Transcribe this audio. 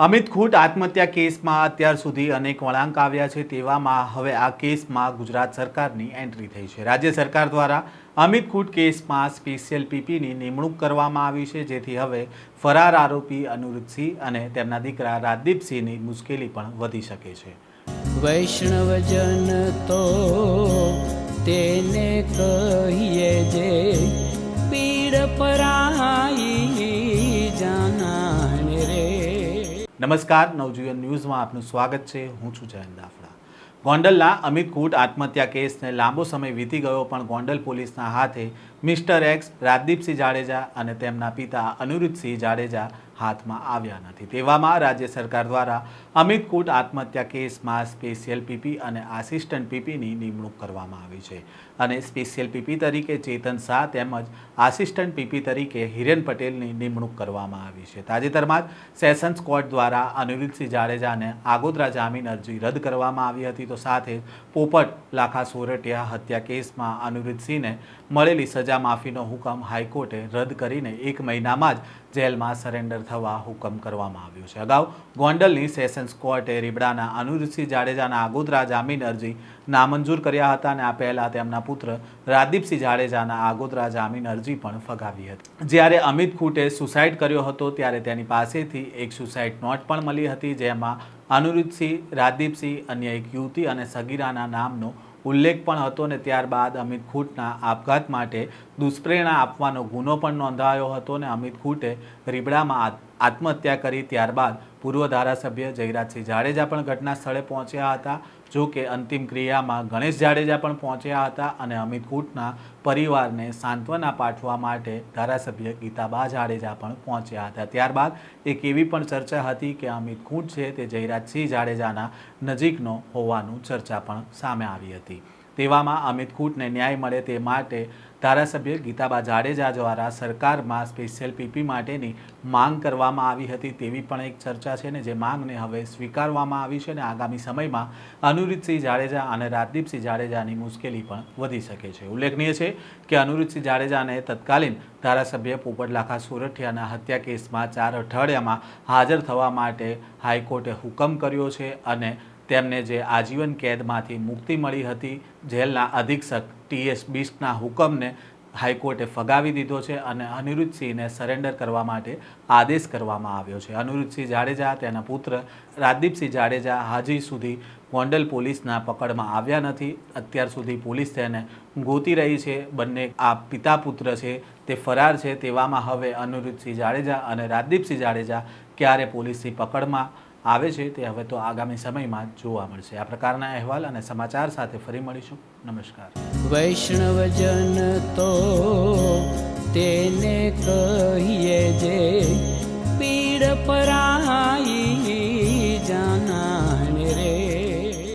અમિત ખૂટ આત્મહત્યા કેસમાં અત્યાર સુધી અનેક વળાંક આવ્યા છે તેવામાં હવે આ કેસમાં ગુજરાત સરકારની એન્ટ્રી થઈ છે. રાજ્ય સરકાર દ્વારા અમિત ખૂટ કેસમાં સ્પેશિયલ પીપીની નિમણૂક કરવામાં આવી છે, જેથી હવે ફરાર આરોપી અનુરૂધસિંહ અને તેમના દીકરા રાજદીપસિંહની મુશ્કેલી પણ વધી શકે છે. વૈષ્ણવજન તો તેને કહીએ જે નમસ્કાર, નવજીવન ન્યૂઝમાં આપનું સ્વાગત છે. હું છું જયંત દાફડા ગોંડલના અમિત કૂટ આત્મહત્યા કેસને લાંબો સમય વીતી ગયો, પણ ગોંડલ પોલીસના હાથે મિસ્ટર એક્સ, રાજદીપસિંહ જાડેજા અને તેમના પિતા અનિરુદ્ધસિંહ જાડેજા હાથમાં આવ્યા નથી. તેવામાં રાજ્ય સરકાર દ્વારા અમિત કૂટ આત્મહત્યા કેસમાં સ્પેશિયલ પીપી અને આસિસ્ટન્ટ પીપીની નિમણૂક કરવામાં આવી છે. અને સ્પેશિયલ પીપી તરીકે ચેતન શાહ તેમજ આસિસ્ટન્ટ પીપી તરીકે હિરેન પટેલની નિમણૂક કરવામાં આવી છે. તાજેતરમાં જ સેશન્સ કોર્ટ દ્વારા અનિરુદ્ધસિંહ જાડેજાને આગોતરા જામીન અરજી રદ કરવામાં આવી હતી. તો સાથે જ પોપટ લાખા સોરઠિયા હત્યા કેસમાં અનિરુદ્ધસિંહને મળેલી સજા માફીનો હુકમ હાઈકોર્ટે રદ કરીને એક મહિનામાં જ જેલમાં સરેન્ડર થવા હુકમ કરવામાં આવ્યો છે. અગાઉ ગોંડલની સેશન્સ કોર્ટે રીબડાના અનુરસિંહ જાડેજાના આગોતરા જામીન અરજી નામંજૂર કર્યા હતા અને આ પહેલાં તેમના પુત્ર રાજદીપસિંહ જાડેજાના આગોતરા જામીન અરજી પણ ફગાવી હતી. જ્યારે અમિત ખૂટે સુસાઇડ કર્યો હતો ત્યારે તેની પાસેથી એક સુસાઇડ નોટ પણ મળી હતી જેમાં અનુરુદ્ધસિંહ રાજદીપસિંહ, અન્ય એક યુવતી અને સગીરાના નામનો ઉલ્લેખ પણ હતો ને ત્યારબાદ અમિત ખૂટના આપઘાત માટે દુષ્પ્રેરણા આપવાનો ગુનો પણ નોંધાયો હતો ને અમિત ખૂટે રીબડામાં આત્મહત્યા કરી ત્યારબાદ પૂર્વ ધારાસભ્ય જયરાજસિંહ જાડેજા પણ ઘટના સ્થળે પહોંચ્યા હતા, જો કે અંતિમ ક્રિયામાં ગણેશ જાડેજા પણ પહોંચ્યા હતા અને અમિત ખૂટના પરિવારને સાંત્વના પાઠવા માટે ધારાસભ્ય ગીતાબા જાડેજા પણ પહોંચ્યા હતા. ત્યારબાદ એક એવી પણ ચર્ચા હતી કે અમિત ખૂટ છે તે જયરાજસિંહ જાડેજાના નજીકનો હોવાનું ચર્ચા પણ સામે આવી હતી. તેવામાં અમિત ખૂટને ન્યાય મળે તે માટે ધારાસભ્ય ગીતાબા જાડેજા દ્વારા સરકારમાં સ્પેશિયલ પીપી માટેની માંગ કરવામાં આવી હતી તેવી પણ એક ચર્ચા છે ને જે માંગને હવે સ્વીકારવામાં આવી છે ને આગામી સમયમાં અનુરુદ્ધસિંહ જાડેજા અને રાજદીપસિંહ જાડેજાની મુશ્કેલી પણ વધી શકે છે. ઉલ્લેખનીય છે કે અનુરુદ્ધસિંહ જાડેજાને તત્કાલીન ધારાસભ્ય પોપટલાખા સોરઠિયાના હત્યા કેસમાં ચાર અઠવાડિયામાં હાજર થવા માટે હાઈકોર્ટે હુકમ કર્યો છે અને તેમને જે આજીવન કેદમાંથી મુક્તિ મળી હતી, જેલના અધિક્ષક ટીએસ બિસ્ટના હુકમને હાઈકોર્ટે ફગાવી દીધો છે અને અનિરુદ્ધસિંહને સરેન્ડર કરવા માટે આદેશ કરવામાં આવ્યો છે. અનિરુદ્ધસિંહ જાડેજા, તેના પુત્ર રાજદીપસિંહ જાડેજા હજી સુધી ગોંડલ પોલીસના પકડમાં આવ્યા નથી. અત્યાર સુધી પોલીસ તેને ગોતી રહી છે. બંને આ પિતા પુત્ર છે, તે ફરાર છે. તેવામાં હવે અનિરુદ્ધસિંહ જાડેજા અને રાજદીપસિંહ જાડેજા ક્યારે પોલીસની પકડમાં આવે છે તે હવે તો આગામી સમયમાં જોવા મળશે. આ પ્રકારના અહેવાલ અને સમાચાર સાથે ફરી મળીશું. નમસ્કાર. વૈષ્ણવજન તો તેને કહીએ જે પીડ પરાઈ